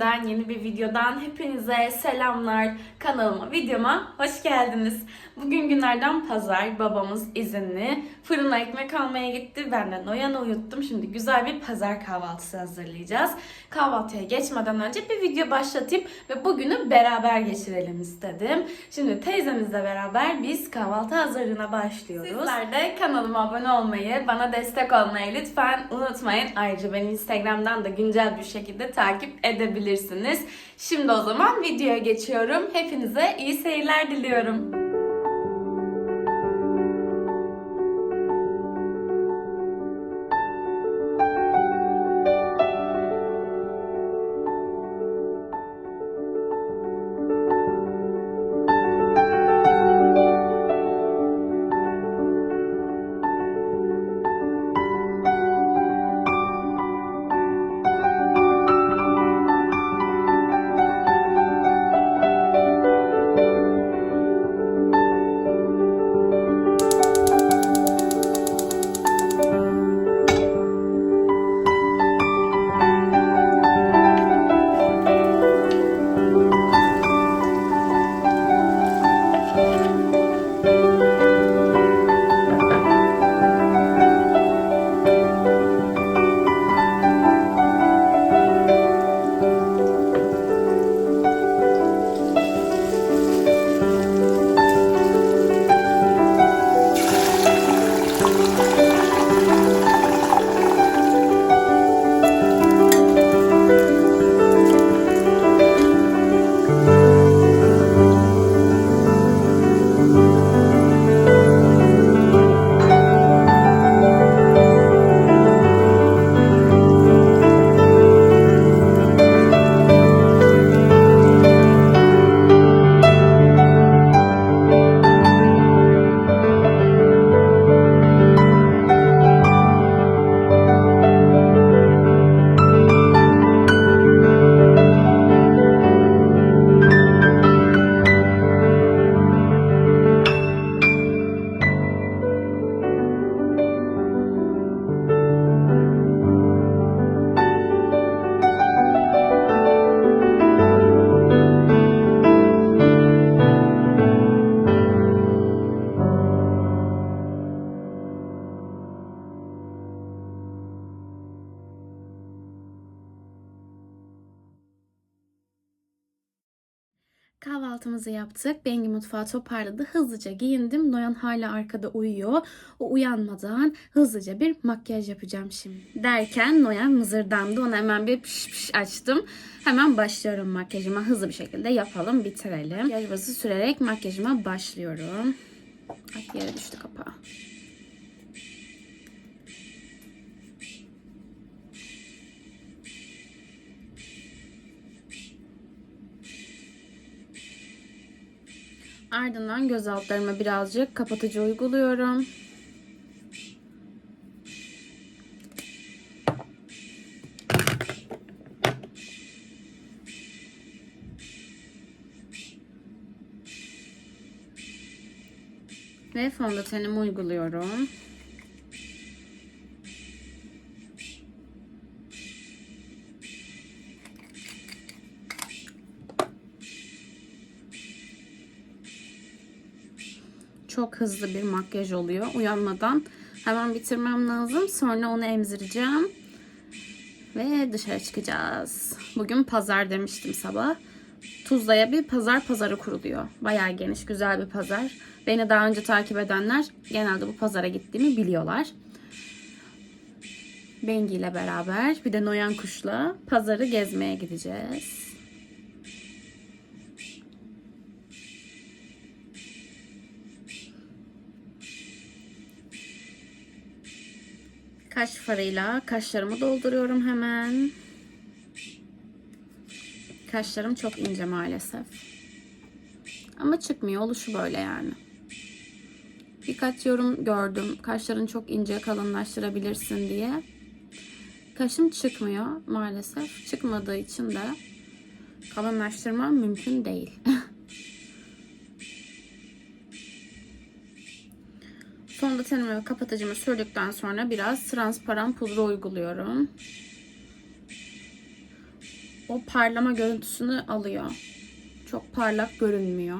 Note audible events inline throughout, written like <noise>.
günden, yeni bir videodan hepinize selamlar. Kanalıma, videoma hoş geldiniz. Bugün günlerden pazar, babamız izinli. Fırına ekmek almaya gitti. Ben de Noyan'ı uyuttum. Şimdi güzel bir pazar kahvaltısı hazırlayacağız. Kahvaltıya geçmeden önce bir video başlatayım ve bugünü beraber geçirelim istedim. Şimdi teyzemizle beraber biz kahvaltı hazırlığına başlıyoruz. Sizler de kanalıma abone olmayı, bana destek olmayı lütfen unutmayın. Ayrıca beni Instagram'dan da güncel bir şekilde takip edebilirsiniz. Şimdi o zaman videoya geçiyorum. Hepinize iyi seyirler diliyorum. Kahvaltımızı yaptık. Bengi mutfağı toparladı. Hızlıca giyindim. Noyan hala arkada uyuyor. O uyanmadan hızlıca bir makyaj yapacağım şimdi. Derken Noyan mızırdandı. Ona hemen bir piş piş açtım. Hemen başlıyorum makyajıma. Hızlı bir şekilde yapalım, bitirelim. Makyaj bazı sürerek makyajıma başlıyorum. Ay yere düştü kapağı. Ardından göz altlarıma birazcık kapatıcı uyguluyorum. Ve fondötenimi uyguluyorum. Hızlı bir makyaj oluyor. Uyanmadan hemen bitirmem lazım. Sonra onu emzireceğim. Ve dışarı çıkacağız. Bugün pazar demiştim sabah. Tuzla'ya bir pazar pazarı kuruluyor. Bayağı geniş, güzel bir pazar. Beni daha önce takip edenler genelde bu pazara gittiğimi biliyorlar. Bengi ile beraber bir de Noyan Kuş'la pazarı gezmeye gideceğiz. Kaş farıyla kaşlarımı dolduruyorum hemen. Kaşlarım çok ince maalesef. Ama çıkmıyor. Oluşu böyle yani. Birkaç yorum gördüm. Kaşların çok ince kalınlaştırabilirsin diye. Kaşım çıkmıyor maalesef. Çıkmadığı için de kalınlaştırmam mümkün değil. <laughs> Fondötenimi ve kapatıcımı sürdükten sonra biraz transparan pudra uyguluyorum. o parlama görüntüsünü alıyor. Çok parlak görünmüyor.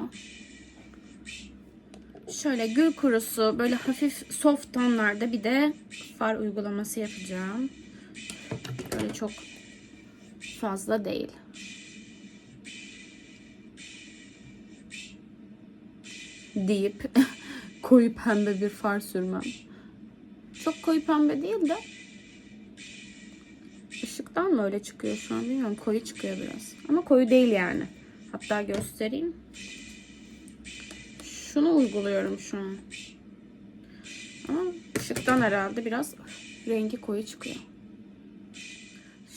Şöyle gül kurusu böyle hafif soft tonlarda bir de far uygulaması yapacağım. Böyle çok fazla değil. Deyip <laughs> koyu pembe bir far sürmem. Çok koyu pembe değil de ışıktan mı öyle çıkıyor şu an bilmiyorum. Koyu çıkıyor biraz. Ama koyu değil yani. Hatta göstereyim. Şunu uyguluyorum şu an. Ama ışıktan herhalde biraz rengi koyu çıkıyor.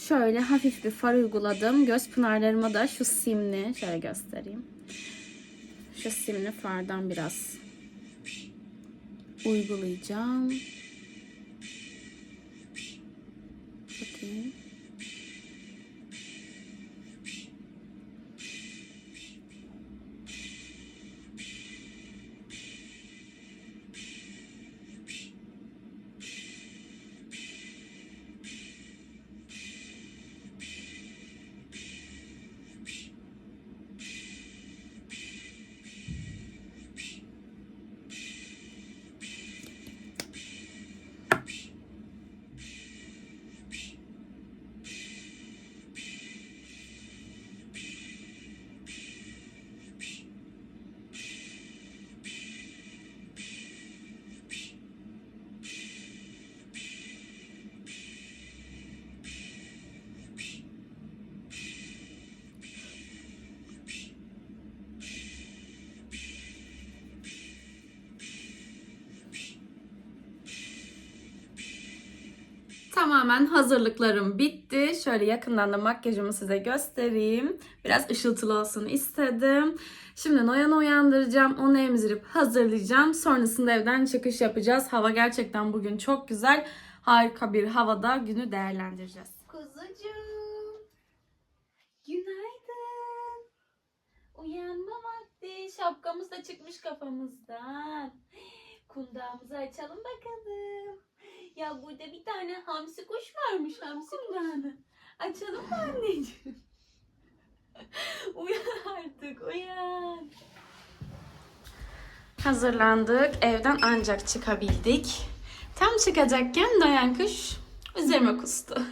Şöyle hafif bir far uyguladım. Göz pınarlarıma da şu simli şöyle göstereyim. Şu simli fardan biraz uygulayacağım. Tamamen hazırlıklarım bitti. Şöyle yakından da makyajımı size göstereyim. Biraz ışıltılı olsun istedim. Şimdi Noyan'ı uyandıracağım. Onu emzirip hazırlayacağım. Sonrasında evden çıkış yapacağız. Hava gerçekten bugün çok güzel. Harika bir havada günü değerlendireceğiz. Kuzucuğum. Günaydın. Uyanma vakti. Şapkamız da çıkmış kafamızdan. Kundağımızı açalım bakalım. Ya burada bir tane hamsi kuş varmış hamsi kulağını. Açalım mı anneciğim? <laughs> uyan artık uyan. Hazırlandık. Evden ancak çıkabildik. Tam çıkacakken doyan kuş üzerime kustu.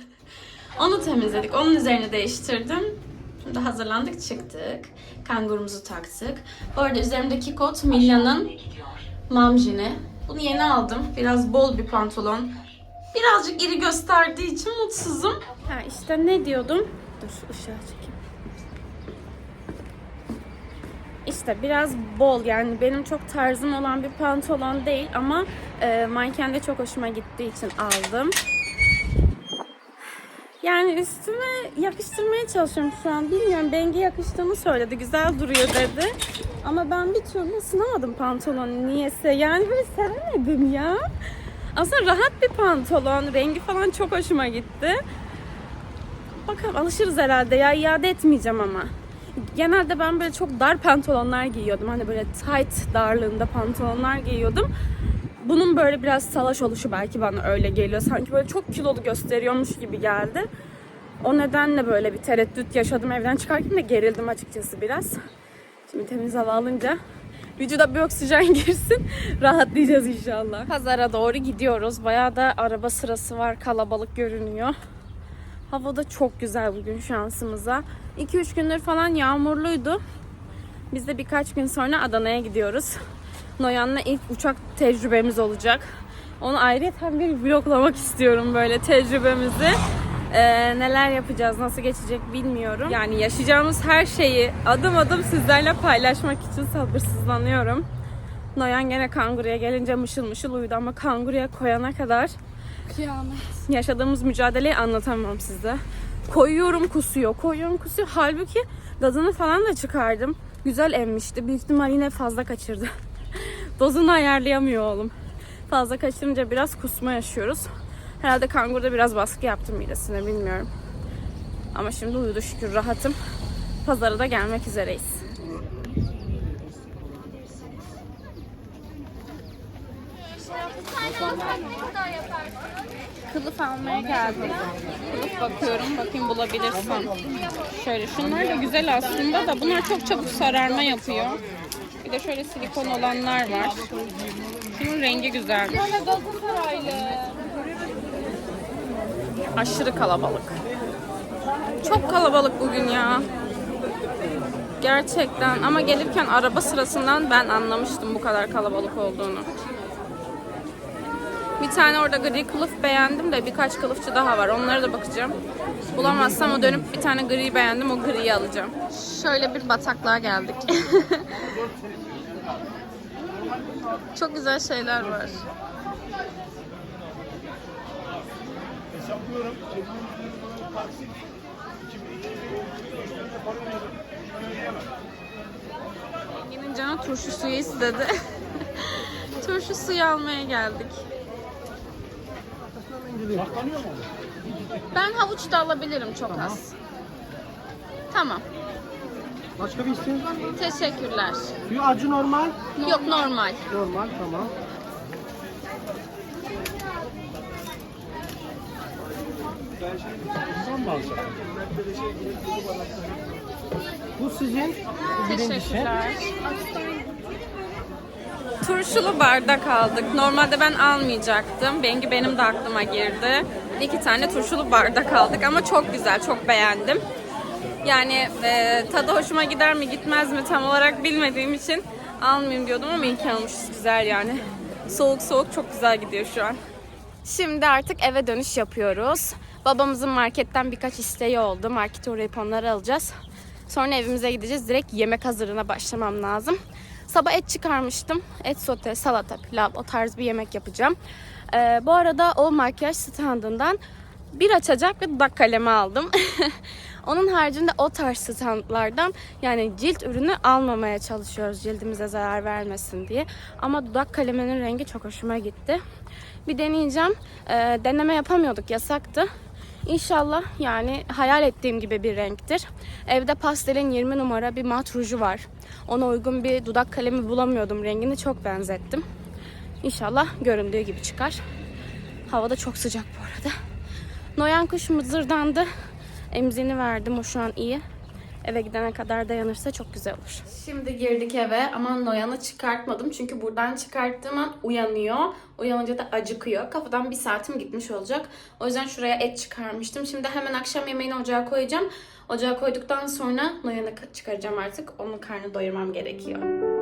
Onu temizledik. Onun üzerine değiştirdim. Şimdi hazırlandık çıktık. Kangurumuzu taktık. Bu arada üzerimdeki kot Milya'nın mamjini. Bunu yeni aldım. Biraz bol bir pantolon. Birazcık iri gösterdiği için mutsuzum. Ha işte ne diyordum? Dur şu ışığı çekeyim. İşte biraz bol yani benim çok tarzım olan bir pantolon değil ama e, mankende çok hoşuma gittiği için aldım. Yani üstüme yakıştırmaya çalışıyorum şu an. Bilmiyorum Bengi yakıştığını söyledi. Güzel duruyor dedi. Ama ben bir türlü ısınamadım pantolonu niyeyse. Yani böyle sevemedim ya. Aslında rahat bir pantolon. Rengi falan çok hoşuma gitti. Bakalım alışırız herhalde ya. iade etmeyeceğim ama. Genelde ben böyle çok dar pantolonlar giyiyordum. Hani böyle tight darlığında pantolonlar giyiyordum. Bunun böyle biraz salaş oluşu belki bana öyle geliyor. Sanki böyle çok kilolu gösteriyormuş gibi geldi. O nedenle böyle bir tereddüt yaşadım evden çıkarken de gerildim açıkçası biraz. Şimdi temiz hava alınca vücuda bir oksijen <laughs> girsin. Rahatlayacağız inşallah. Pazara doğru gidiyoruz. Bayağı da araba sırası var. Kalabalık görünüyor. Hava da çok güzel bugün şansımıza. 2-3 gündür falan yağmurluydu. Biz de birkaç gün sonra Adana'ya gidiyoruz. Noyan'la ilk uçak tecrübemiz olacak. Onu ayrıca bir vloglamak istiyorum böyle tecrübemizi. Ee, neler yapacağız, nasıl geçecek bilmiyorum. Yani yaşayacağımız her şeyi adım adım sizlerle paylaşmak için sabırsızlanıyorum. Noyan gene kanguruya gelince mışıl mışıl uyudu ama kanguruya koyana kadar Kıyamet. yaşadığımız mücadeleyi anlatamam size. Koyuyorum kusuyor, koyuyorum kusuyor. Halbuki gazını falan da çıkardım. Güzel emmişti. Büyük ihtimal yine fazla kaçırdı. Dozunu ayarlayamıyor oğlum. Fazla kaçırınca biraz kusma yaşıyoruz. Herhalde kangurda biraz baskı yaptım midesine bilmiyorum. Ama şimdi uyudu şükür rahatım. Pazara da gelmek üzereyiz. Kılıf almaya geldim. Kılıf bakıyorum. Bakayım bulabilirsem. Şöyle şunlar da güzel aslında da bunlar çok çabuk sararma yapıyor. Bir de şöyle silikon olanlar var. Şunun rengi güzelmiş. Aşırı kalabalık. Çok kalabalık bugün ya. Gerçekten ama gelirken araba sırasından ben anlamıştım bu kadar kalabalık olduğunu. Bir tane orada gri kılıf beğendim de birkaç kılıfçı daha var. Onlara da bakacağım. Bulamazsam o dönüp bir tane gri beğendim. O griyi alacağım. Şöyle bir bataklığa geldik. <laughs> Çok güzel şeyler var. Engin'in canı turşu suyu istedi. <laughs> turşu suyu almaya geldik. Ben havuç da alabilirim çok az. Tamam. Başka bir isteğiniz var mı? Teşekkürler. Suyu acı normal. Yok normal. Normal tamam. Bu sizin. Birincisi. Teşekkürler. Turşulu bardak aldık. Normalde ben almayacaktım. Bengi benim de aklıma girdi. İki tane turşulu bardak aldık ama çok güzel, çok beğendim. Yani e, tadı hoşuma gider mi gitmez mi tam olarak bilmediğim için almayayım diyordum ama iyi ki almışız. Güzel yani. Soğuk soğuk çok güzel gidiyor şu an. Şimdi artık eve dönüş yapıyoruz. Babamızın marketten birkaç isteği oldu. Markete uğrayıp onları alacağız. Sonra evimize gideceğiz. Direkt yemek hazırlığına başlamam lazım. Sabah et çıkarmıştım. Et sote, salata, pilav o tarz bir yemek yapacağım. Ee, bu arada o makyaj standından bir açacak ve dudak kalemi aldım. <laughs> Onun haricinde o tarz standlardan yani cilt ürünü almamaya çalışıyoruz cildimize zarar vermesin diye. Ama dudak kaleminin rengi çok hoşuma gitti. Bir deneyeceğim. Ee, deneme yapamıyorduk yasaktı. İnşallah yani hayal ettiğim gibi bir renktir. Evde pastelin 20 numara bir mat ruju var. Ona uygun bir dudak kalemi bulamıyordum. Rengini çok benzettim. İnşallah göründüğü gibi çıkar. Hava da çok sıcak bu arada. Noyan kuş mızırdandı. Emzini verdim. O şu an iyi. Eve gidene kadar dayanırsa çok güzel olur. Şimdi girdik eve ama Noyan'ı çıkartmadım. Çünkü buradan çıkarttığım an uyanıyor. Uyanınca da acıkıyor. Kafadan bir saatim gitmiş olacak. O yüzden şuraya et çıkarmıştım. Şimdi hemen akşam yemeğini ocağa koyacağım. Ocağa koyduktan sonra Noyan'ı çıkaracağım artık. Onun karnını doyurmam gerekiyor.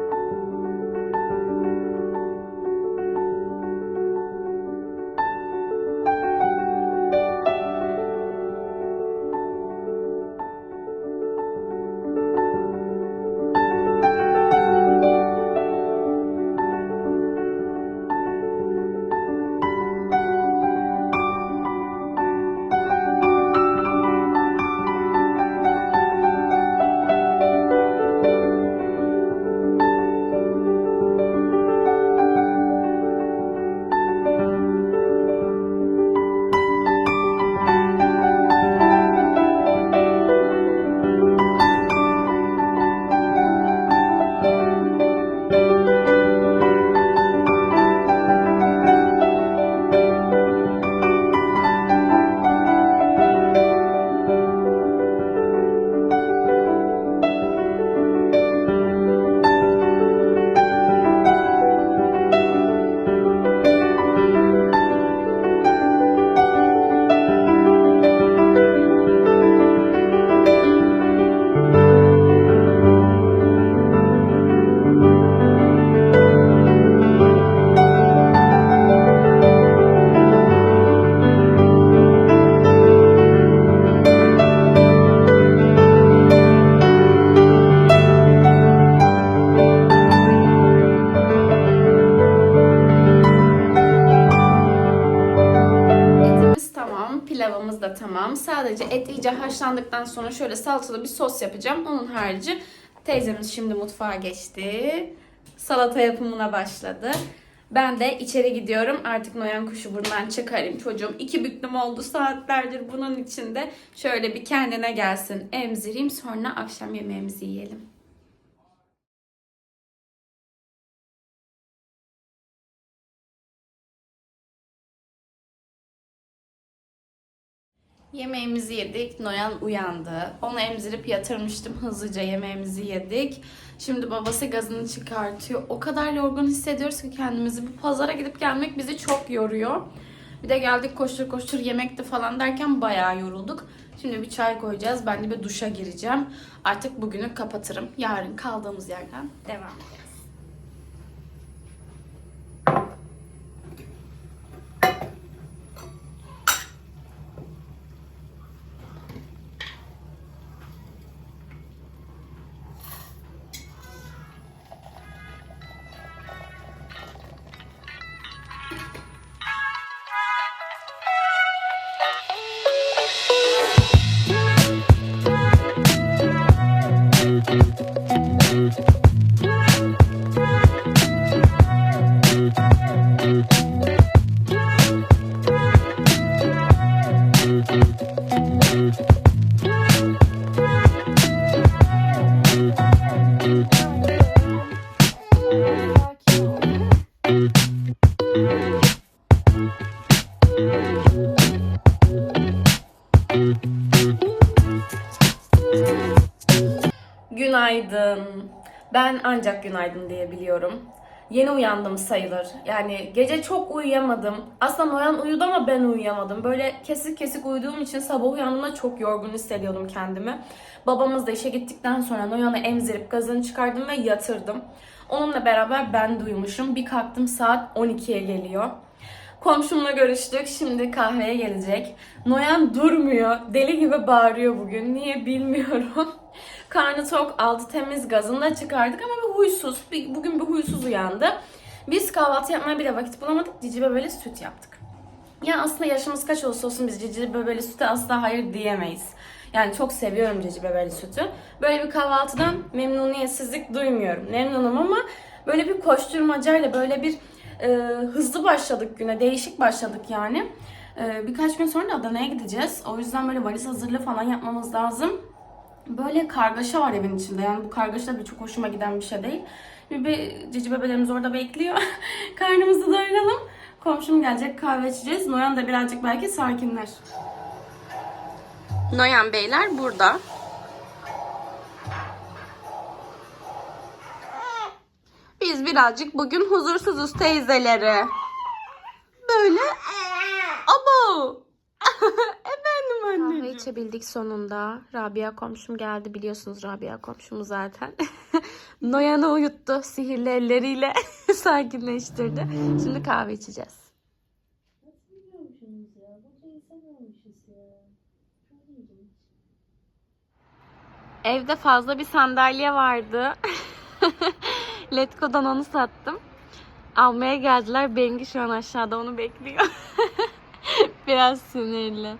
Tamam. Sadece et iyice haşlandıktan sonra şöyle salçalı bir sos yapacağım. Onun harici teyzemiz şimdi mutfağa geçti. Salata yapımına başladı. Ben de içeri gidiyorum. Artık noyan kuşu buradan çıkarayım. Çocuğum iki büklüm oldu saatlerdir bunun içinde. Şöyle bir kendine gelsin emzireyim. Sonra akşam yemeğimizi yiyelim. Yemeğimizi yedik. Noyan uyandı. Onu emzirip yatırmıştım. Hızlıca yemeğimizi yedik. Şimdi babası gazını çıkartıyor. O kadar yorgun hissediyoruz ki kendimizi. Bu pazara gidip gelmek bizi çok yoruyor. Bir de geldik koştur koştur yemekti falan derken bayağı yorulduk. Şimdi bir çay koyacağız. Ben de bir duşa gireceğim. Artık bugünü kapatırım. Yarın kaldığımız yerden devam edeceğiz. Günaydın. Ben ancak günaydın diyebiliyorum. Yeni uyandım sayılır. Yani gece çok uyuyamadım. Aslında Noyan uyudu ama ben uyuyamadım. Böyle kesik kesik uyuduğum için sabah uyandığımda çok yorgun hissediyordum kendimi. Babamız da işe gittikten sonra Noyan'ı emzirip gazını çıkardım ve yatırdım. Onunla beraber ben de uyumuşum. Bir kalktım saat 12'ye geliyor. Komşumla görüştük. Şimdi kahveye gelecek. Noyan durmuyor. Deli gibi bağırıyor bugün. Niye bilmiyorum. Karnı tok, altı temiz gazını da çıkardık ama bir huysuz. Bir, bugün bir huysuz uyandı. Biz kahvaltı yapmaya bile vakit bulamadık. Cici bebeli süt yaptık. Ya aslında yaşımız kaç olursa olsun biz cici bebeli süte asla hayır diyemeyiz. Yani çok seviyorum cici bebeli sütü. Böyle bir kahvaltıdan memnuniyetsizlik duymuyorum. Memnunum ama böyle bir koşturmacayla böyle bir e, hızlı başladık güne. Değişik başladık yani. E, birkaç gün sonra da Adana'ya gideceğiz. O yüzden böyle valiz hazırlığı falan yapmamız lazım. Böyle kargaşa var evin içinde. Yani bu kargaşa da çok hoşuma giden bir şey değil. Bir, cici bebelerimiz orada bekliyor. <laughs> Karnımızı doyuralım. Komşum gelecek kahve içeceğiz. Noyan da birazcık belki sakinler. Noyan Beyler burada. Biz birazcık bugün huzursuzuz teyzeleri. Böyle. Abo. Efendim anne. Kahve içebildik sonunda. Rabia komşum geldi biliyorsunuz Rabia komşumu zaten. <laughs> Noyan'ı uyuttu sihirli elleriyle <laughs> sakinleştirdi. Şimdi kahve içeceğiz. Evde fazla bir sandalye vardı. <laughs> Letgo'dan onu sattım. Almaya geldiler. Bengi şu an aşağıda onu bekliyor. <laughs> Biraz sinirli.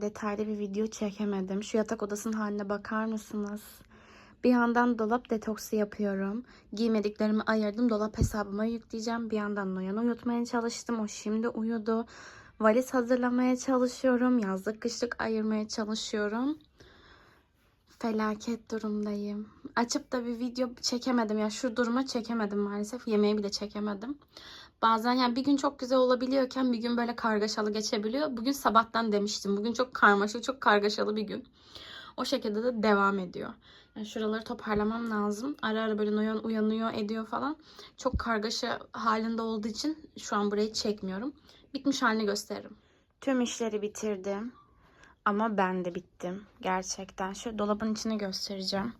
Detaylı bir video çekemedim. Şu yatak odasının haline bakar mısınız? Bir yandan dolap detoksu yapıyorum. Giymediklerimi ayırdım. Dolap hesabıma yükleyeceğim. Bir yandan Noyan'ı uyutmaya çalıştım. O şimdi uyudu. Valiz hazırlamaya çalışıyorum. Yazlık kışlık ayırmaya çalışıyorum. Felaket durumdayım. Açıp da bir video çekemedim. Ya şu duruma çekemedim maalesef. Yemeği bile çekemedim. Bazen yani bir gün çok güzel olabiliyorken bir gün böyle kargaşalı geçebiliyor. Bugün sabahtan demiştim. Bugün çok karmaşık, çok kargaşalı bir gün. O şekilde de devam ediyor. Yani şuraları toparlamam lazım. Ara ara böyle uyan, uyanıyor, ediyor falan. Çok kargaşa halinde olduğu için şu an burayı çekmiyorum. Bitmiş halini gösteririm. Tüm işleri bitirdim. Ama ben de bittim. Gerçekten. Şu dolabın içini göstereceğim.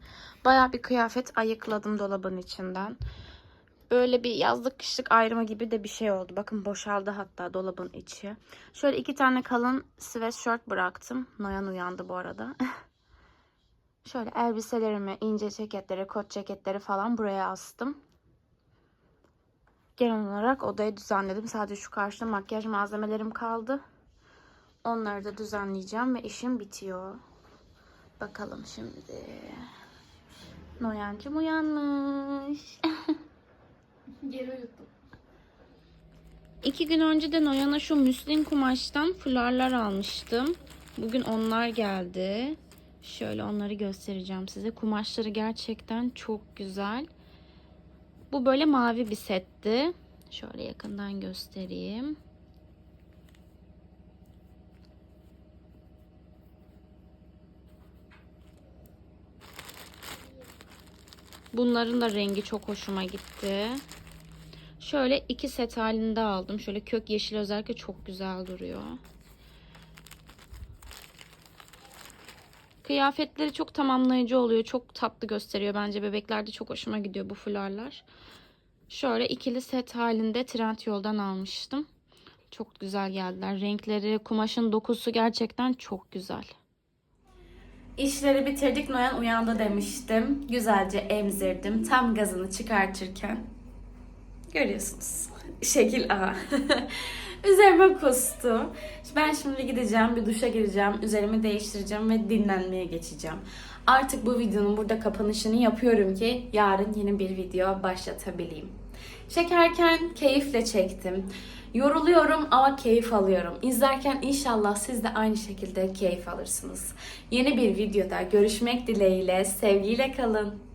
Baya bir kıyafet ayıkladım dolabın içinden. Böyle bir yazlık kışlık ayrımı gibi de bir şey oldu. Bakın boşaldı hatta dolabın içi. Şöyle iki tane kalın sweatshirt bıraktım. Noyan uyandı bu arada. <laughs> Şöyle elbiselerimi, ince ceketleri, kot ceketleri falan buraya astım. Genel olarak odayı düzenledim. Sadece şu karşıda makyaj malzemelerim kaldı. Onları da düzenleyeceğim ve işim bitiyor. Bakalım şimdi. Noyancım uyanmış. <laughs> Geri uyuttum. İki gün önce de Noyan'a şu müslin kumaştan fularlar almıştım. Bugün onlar geldi. Şöyle onları göstereceğim size. Kumaşları gerçekten çok güzel. Bu böyle mavi bir setti. Şöyle yakından göstereyim. Bunların da rengi çok hoşuma gitti. Şöyle iki set halinde aldım. Şöyle kök yeşil özellikle çok güzel duruyor. Kıyafetleri çok tamamlayıcı oluyor. Çok tatlı gösteriyor bence. Bebeklerde çok hoşuma gidiyor bu fularlar. Şöyle ikili set halinde Trendyol'dan almıştım. Çok güzel geldiler. Renkleri, kumaşın dokusu gerçekten çok güzel. İşleri bitirdik. Noyan uyandı demiştim. Güzelce emzirdim. Tam gazını çıkartırken Görüyorsunuz. Şekil A. <laughs> Üzerime kustu. Ben şimdi gideceğim, bir duşa gireceğim, üzerimi değiştireceğim ve dinlenmeye geçeceğim. Artık bu videonun burada kapanışını yapıyorum ki yarın yeni bir video başlatabileyim. Çekerken keyifle çektim. Yoruluyorum ama keyif alıyorum. İzlerken inşallah siz de aynı şekilde keyif alırsınız. Yeni bir videoda görüşmek dileğiyle, sevgiyle kalın.